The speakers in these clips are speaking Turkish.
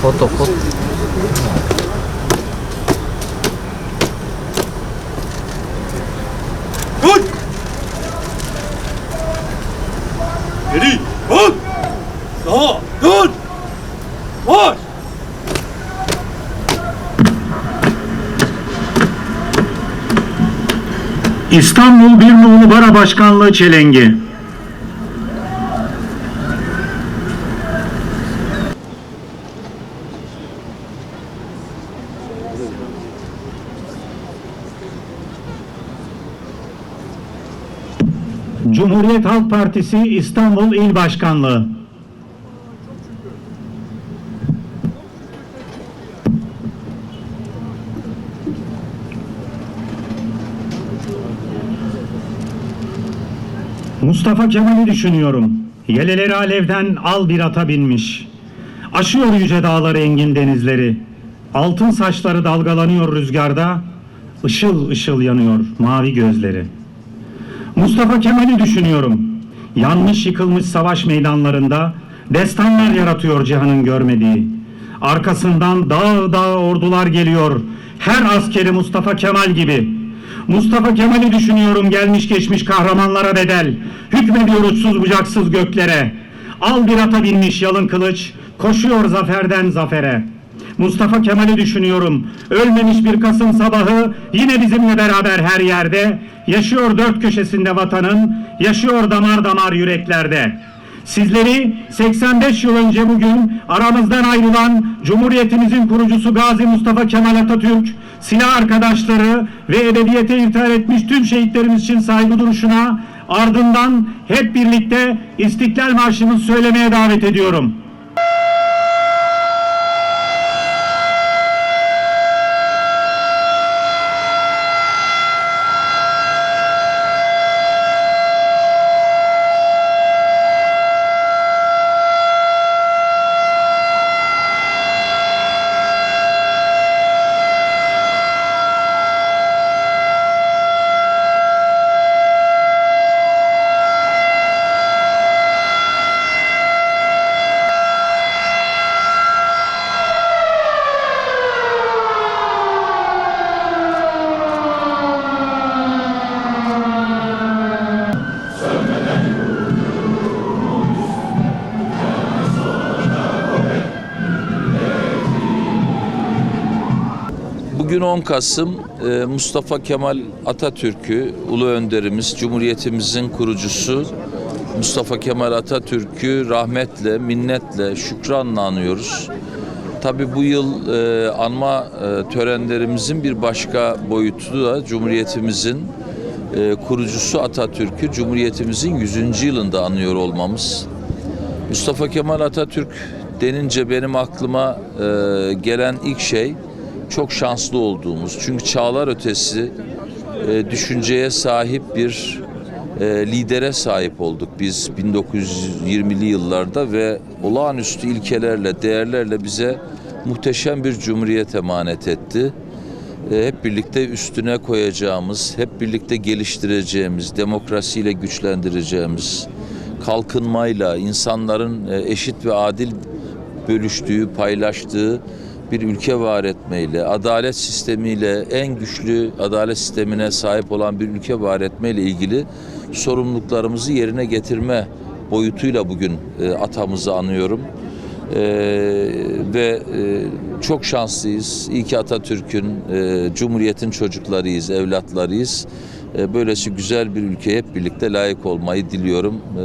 Foto foto. Dur! Geri! Dur! Sağa! Dur! Var! İstanbul Bir Nolu Bara Başkanlığı Çelengi. Cumhuriyet Halk Partisi İstanbul İl Başkanlığı. Mustafa Kemal'i düşünüyorum. Yeleleri alevden al bir ata binmiş. Aşıyor yüce dağları engin denizleri. Altın saçları dalgalanıyor rüzgarda. Işıl ışıl yanıyor mavi gözleri. Mustafa Kemal'i düşünüyorum. Yanmış yıkılmış savaş meydanlarında destanlar yaratıyor cihanın görmediği. Arkasından dağ dağ ordular geliyor. Her askeri Mustafa Kemal gibi. Mustafa Kemal'i düşünüyorum gelmiş geçmiş kahramanlara bedel. Hükmediyor uçsuz bucaksız göklere. Al bir ata binmiş yalın kılıç. Koşuyor zaferden zafere. Mustafa Kemal'i düşünüyorum. Ölmemiş bir Kasım sabahı yine bizimle beraber her yerde. Yaşıyor dört köşesinde vatanın, yaşıyor damar damar yüreklerde. Sizleri 85 yıl önce bugün aramızdan ayrılan Cumhuriyetimizin kurucusu Gazi Mustafa Kemal Atatürk, silah arkadaşları ve ebediyete irtihar etmiş tüm şehitlerimiz için saygı duruşuna ardından hep birlikte İstiklal Marşı'nı söylemeye davet ediyorum. Bugün 10 Kasım e, Mustafa Kemal Atatürk'ü, ulu önderimiz, Cumhuriyetimizin kurucusu Mustafa Kemal Atatürk'ü rahmetle, minnetle, şükranla anıyoruz. Tabi bu yıl e, anma e, törenlerimizin bir başka boyutu da Cumhuriyetimizin kurucusu Atatürk'ü Cumhuriyetimizin 100. yılında anıyor olmamız. Mustafa Kemal Atatürk denince benim aklıma gelen ilk şey çok şanslı olduğumuz. Çünkü çağlar ötesi e, düşünceye sahip bir e, lidere sahip olduk biz 1920'li yıllarda ve olağanüstü ilkelerle, değerlerle bize muhteşem bir cumhuriyet emanet etti. E, hep birlikte üstüne koyacağımız, hep birlikte geliştireceğimiz, demokrasiyle güçlendireceğimiz, kalkınmayla, insanların e, eşit ve adil bölüştüğü, paylaştığı bir ülke var etmeyle, adalet sistemiyle, en güçlü adalet sistemine sahip olan bir ülke var etmeyle ilgili sorumluluklarımızı yerine getirme boyutuyla bugün e, atamızı anıyorum. E, ve e, çok şanslıyız. İyi ki Atatürk'ün, e, Cumhuriyet'in çocuklarıyız, evlatlarıyız. E, böylesi güzel bir ülkeye hep birlikte layık olmayı diliyorum. E,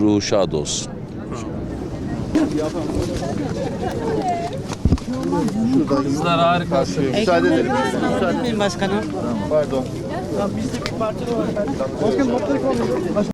ruhu şad olsun. Kızlar harika. Müsaade edelim. Başkanım. Pardon.